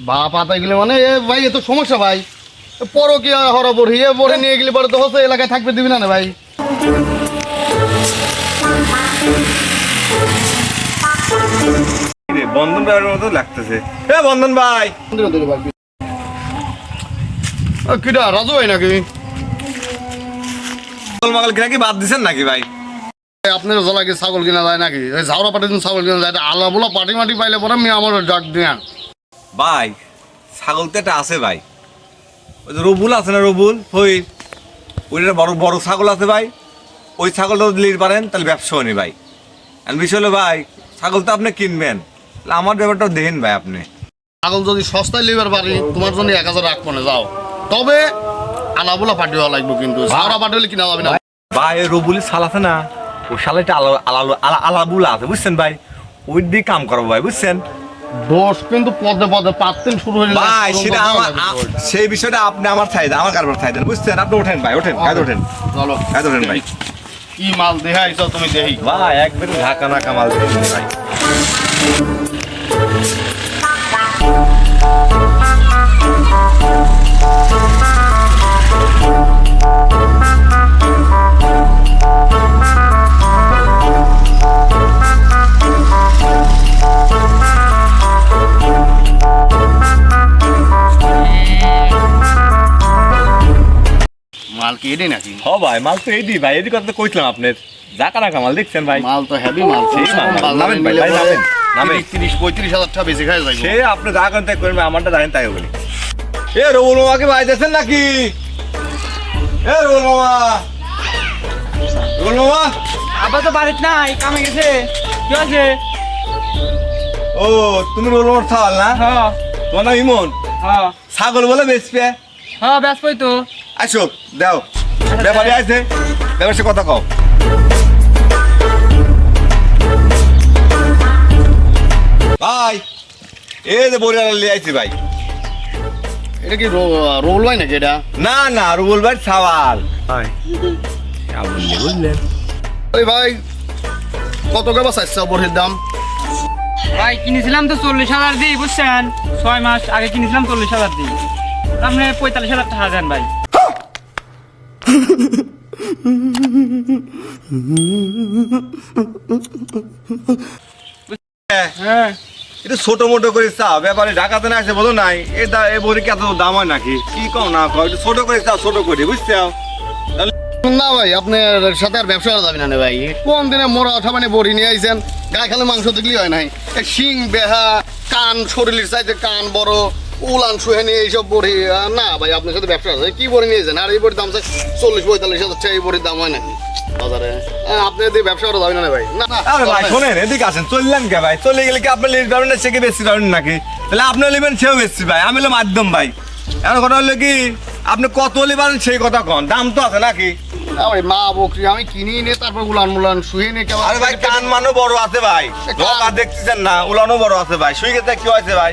বাপ আতাই গেলে মানে এ ভাই এ তো সমস্যা ভাই। পরো কি হরা বড়ি এ বড়ে নিয়ে গেলে পরে তো হচ্ছে এলাকায় থাকবে দিবি না না ভাই। বন্ধন ভাইয়ের মতো লাগতেছে। এ বন্ধন ভাই। কিটা রাজু ভাই নাকি? ছাগল মাগল কিনা কি বাদ দিছেন নাকি ভাই? আপনার জলাকে ছাগল কিনা যায় নাকি? ওই ঝাউরা পাটি ছাগল কিনা যায় আলা বলা পাটি মাটি পাইলে পরে আমি আমার ডাক দিয়া ভাই ছাগল তো একটা আছে ভাই। ওই যে রবুল আছে না রবুল? ওই ওইটা বড় বড় ছাগল আছে ভাই। ওই ছাগলটা যদি নিতে পারেন তাহলে ব্যবসা হয়নি ভাই। আর বিষয় হলো ভাই ছাগল তো আপনি কিনবেন। তাহলে আমার ব্যাপারটা দেখেন ভাই আপনি। ছাগল যদি সস্তায় লিবার পারি তোমার জন্য এক হাজার রাখব না যাও। তবে আলা বলা পাটি হওয়া লাগবে কিন্তু। ঝাউরা পাটি হলে কিনা যাবে না। ভাই ওই রবুলের শাল আছে না ওই শালাটা আলা আলা আলাবুলা আছে বুঝছেন ভাই? ওই দিয়ে কাম করব ভাই বুঝছেন? দোষ কিন্তু পদে পদে পাততেন শুরু হয়ে ভাই সেটা আমার। সেই বিষয়টা আপনি আমার চাই দেন আমার কারবার চাই দেন বুঝছেন? আপনি ওঠেন ভাই ওঠেন কাজ ওঠেন। চলো। কাজ ওঠেন ভাই। কি মাল দেহা এসব তুমি দেহি? ভাই একদম ঢাকা নাকা মাল দেহি। ভাই কি নাকি? হ ভাই মাল তো এই দি ভাই এদিকে কথা তো কইছিলাম আপনার ঢাকা না কামাল দেখছেন ভাই? মাল তো হেভি মাল সেই মাল, নামেন ভাই, নামেন, নামেন। তিরিশ, তিরিশ পঁয়ত্রিশ হাজার টাকা বেশি খাই যাইব। সে আপনি যা করেন তাই আমারটা জানেন তাই বলি এ রবুল মামাকে ভাই দেখছেন নাকি? এ রবুল মামা। রবুল মামা। তো বাড়িতে নাই কামে গেছে। কি আছে ও তুমি রবুল মামার থাল না? হ্যাঁ তোমার নাম ইমন? হ্যাঁ ছাগল বলে বেচবে? হ্যাঁ ব্যস্ত তো। আসো দাও। ব্যাপারে আছে ব্যাপারে সে কথা কও। ভাই এই যে বরিয়ালা লিয়ে আইছি ভাই। এটা কি রোল হয় নাকি এটা? না না রুবুল ভাই। সাওয়াল ভাই বুঝলেন? ওই ভাই কত কেবা চাইছে বড়ির দাম? ভাই কিনেছিলাম তো চল্লিশ হাজার দিই বুঝছেন? ছয় মাস আগে কিনেছিলাম চল্লিশ হাজার দিই আপনি পঁয়তাল্লিশ হাজার টাকা দেন ভাই। হ্যাঁ। এটা ছোট মোটো করে চাও ব্যাপারে ঢাকাতে না আসে বলো নাই। এ দা এ বড়ি এত দাম হয় নাকি? কি কও না কও? একটু ছোট করে চাও ছোট করে বুঝতে না ভাই আপনার সাথে আর ব্যবসা করা যাবে না ভাই। কোন দিনে মোরা মানে বড়ি নিয়ে আইছেন গায়ে খালে মাংস দেখলি হয় নাই। শিং বেহা কান শরীরের চাইতে কান বড় উলান সুহেনি এইসব বড়ি না ভাই আপনার সাথে ব্যবসা আছে। কি বড়ি নিয়েছেন? আর এই বড়ির দাম চাই চল্লিশ পঁয়তাল্লিশ হাজার এই বড়ির দাম হয় নাকি? বাজারে। আহ, আপনি দিয়ে ব্যবসা করা যাবে না ভাই? না না আরে ভাই শোনেন এদিকে আসেন চললেন কে ভাই? চলে গেলে কি আপনি লিজ পাবেন না? সে কি বেশি পাবেন নাকি? তাহলে আপনি নেবেন সেও বেশি ভাই। আমি হলো মাধ্যম ভাই। এখন কথা হলো কি আপনি কত নেবেন সেই কথা কন। দাম তো আছে নাকি? না মা বকরি আমি কিনি নিয়ে তারপর উলান মুলান শুয়ে কেমন আরে ভাই কান মানও বড় আছে ভাই। দেখতেছেন না উলানো বড় আছে ভাই। শুই গেছে কি হয়েছে ভাই?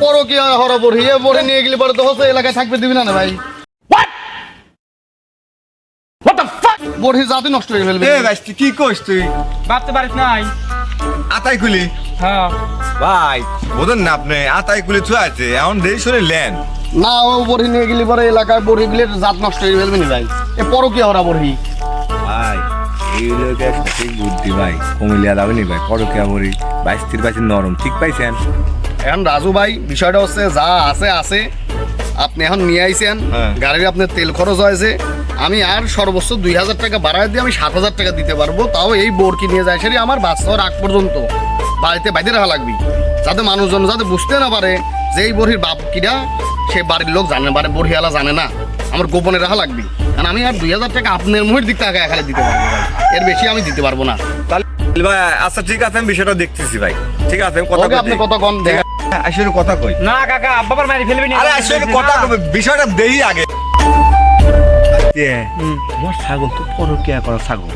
পরো হরা বড়ি এ নিয়ে গেলে পরে তো হচ্ছে এলাকায় থাকবে দিবি না না ভাই। বড়ি জাতি নষ্ট হয়ে ফেলবে এ ভাই। কি কইস তুই? বাপ তো বাড়িতে নাই। আতাই খুলি হ্যাঁ। ভাই বোঝেন না আপনি আতাই থুয়ে আছে এখন দেরি শুনে লেন। না ও বড়ি নিয়ে গেলে পরে এলাকায় বড়ি গেলে জাত নষ্ট হয়ে ফেলবে না ভাই। এ পরো কি হরা বড়ি ভাই সঠিক বুদ্ধি ভাই কমিলিয়া যাবে নি ভাই করকিয়া মরি বাইশ তির বাইশ নরম ঠিক পাইছেন? এখন রাজু ভাই বিষয়টা হচ্ছে যা আছে আছে। আপনি এখন নিয়ে আইছেন হ্যাঁ। গাড়ির আপনার তেল খরচ হয়েছে। আমি আর সর্বোচ্চ দুই হাজার টাকা বাড়ায় দিয়ে আমি সাত হাজার টাকা দিতে পারব তাও এই বোরকি নিয়ে যায় সেটি আমার বাচ্চা আগ পর্যন্ত। বাড়িতে বাইরে রাখা লাগবে। যাতে মানুষজন যাতে বুঝতে না পারে যে এই বড়ির বাপ কিরা সে বাড়ির লোক জানে বাড়ি বড়িয়ালা জানে না। আমার গোপনে রাখা লাগবে। কারণ আমি আর দুই হাজার টাকা আপনার মুহের দিক থেকে এখানে দিতে পারব এর বেশি আমি দিতে পারব না। তাহলে ভাই আচ্ছা ঠিক আছে আমি বিষয়টা দেখতেছি ভাই। ঠিক আছে কথা আপনি কত কম দেখেন। আসলে কথা কই? না কাকা আব্বা আবার মারি ফেলবেন আরে আসলে কথা কই বিষয়টা দেই আগে। তোমার ছাগল তো পরকিয়া করা ছাগল।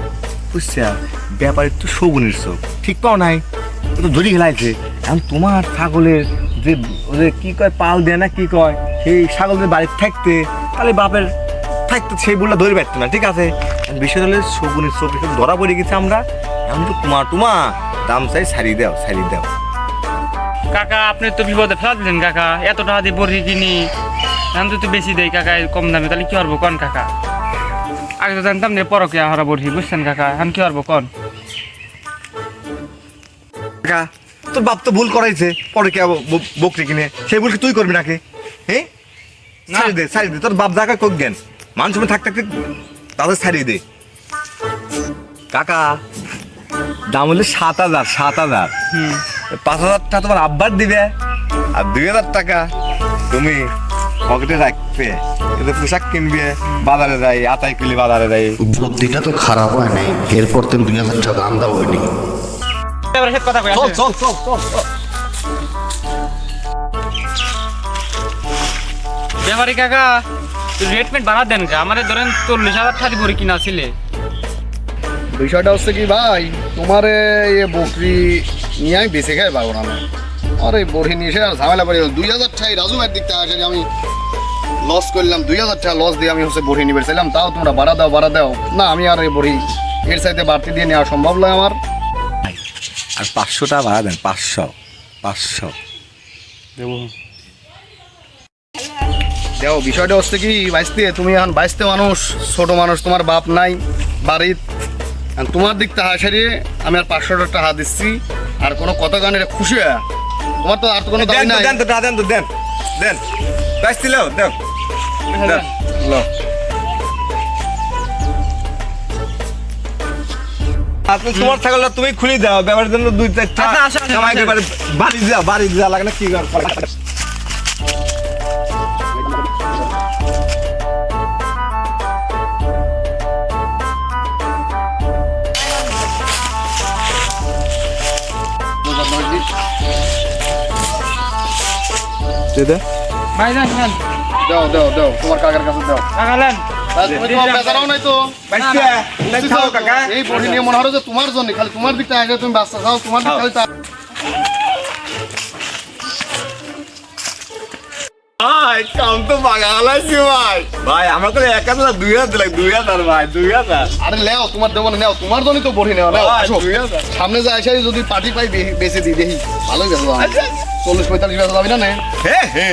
বুঝছা? ব্যাপারে তো শগুনের চোখ। ঠিক পাও নাই? তো ধরি খেলাইছে এখন তোমার ছাগলের যে ওদের কি কয় পাল দেয় না কি কয় সেই ছাগলদের বাড়িতে থাকতে তাহলে বাপের থাকতে সেই বললে ধরে পারতো না ঠিক আছে? এখন বিষয় হলে শগুনের চোখ ধরা পড়ে গেছে আমরা। এখন তো তোমার তোমা দাম চাই সারিয়ে দাও সারিয়ে দাও। কাকা আপনি তো বিপদে ফেলা দিলেন কাকা। এত টাকা দিয়ে বড়ি কিনি এখন তো বেশি দেয় কাকা কম দামে তাহলে কি করব কন কাকা? আগে তো জানতাম না পরকে হারা বড়ি বুঝছেন কাকা? এখন কি করব কন কাকা তোর বাপ তো ভুল করাইছে পরে কে বকরি কিনে। সেই ভুল কি তুই করবি নাকি? হ্যাঁ না। ছাড়ি দে ছাড়ি দে তোর বাপ জায়গা কোক জ্ঞান। মানুষ মনে থাকতে থাকতে তাদের ছাড়িয়ে দে। কাকা দাম হলে সাত হাজার সাত হাজার। হুম। পাঁচ হাজার টাকা তোমার আব্বার দিবে আর দুই হাজার টাকা তুমি পকেটে রাখবে এতে পোশাক কিনবে বাজারে যাই আটাই কিলি বাজারে যাই বুদ্ধিটা তো খারাপ হয় নাই এরপর তো দুই হাজার টাকা আন্দা হয়নি। এবার সে চল চল চল চল চল। কাকা রেটমেন্ট বাড়া দেন কা আমারে ধরেন চল্লিশ হাজার টাকা বড়ি কিনা ছিলে বিষয়টা হচ্ছে কি ভাই তোমার এ বকরি নিয়ে আমি বেঁচে খাই পারব না। আর বড়ি নিয়ে এসে আর ঝামেলা পড়ে দুই হাজার টাকা রাজু ভাইয়ের দিক থেকে আসে যে আমি লস করলাম দুই হাজার টাকা লস দিয়ে আমি হচ্ছে বড়ি নিবে চাইলাম তাও তোমরা বাড়া দাও বাড়া দাও। না আমি আর এই বড়ি এর সাথে বাড়তি দিয়ে নেওয়া সম্ভব নয় আমার। আর পাঁচশো টাকা ভাড়া দেন পাঁচশো পাঁচশো। দেখো বিষয়টা হচ্ছে কি বাইসতে তুমি এখন বাইসতে মানুষ ছোট মানুষ তোমার বাপ নাই বাড়ির। তোমার দিক থেকে হাসারিয়ে আমি আর পাঁচশো টাকা দিচ্ছি। আর কোনো কথা গানের খুশি হয়ে। তোমার তো আর তো কোনো দাবি দেন নাই। দেন তো দেন তো দেন। দিলেও দেন দেন। লো। আপনি তোমার তুমি খুলে দাও ব্যাপারের জন্য দুই চারটা বাড়ি যা বাড়ি যা লাগে না কি কর দে। ভাই যান যান দাও দাও দাও তোমার কাকার কাছে দাও। কাকা। নেন এই বড়ি নিয়ে মনে হলো যে তোমার জন্য খালি তোমার দিকটা আগে তুমি বাচ্চা খাও তোমার দিক খালি ভাই কাম তো বাগাল আছে ভাই। ভাই আমার কাছে এক হাজার দুই হাজার লাগে দুই হাজার ভাই দুই হাজার। আরে লেও তোমার দেবো না নেও তোমার জন্যই তো বড়ি নেওয়া নেও। সামনে যা এসে যদি পার্টি পাই বেশি দিই দেখি ভালোই বেচো আচ্ছা। চল্লিশ পঁয়তাল্লিশ বেচা যাবি না নে? হে হে।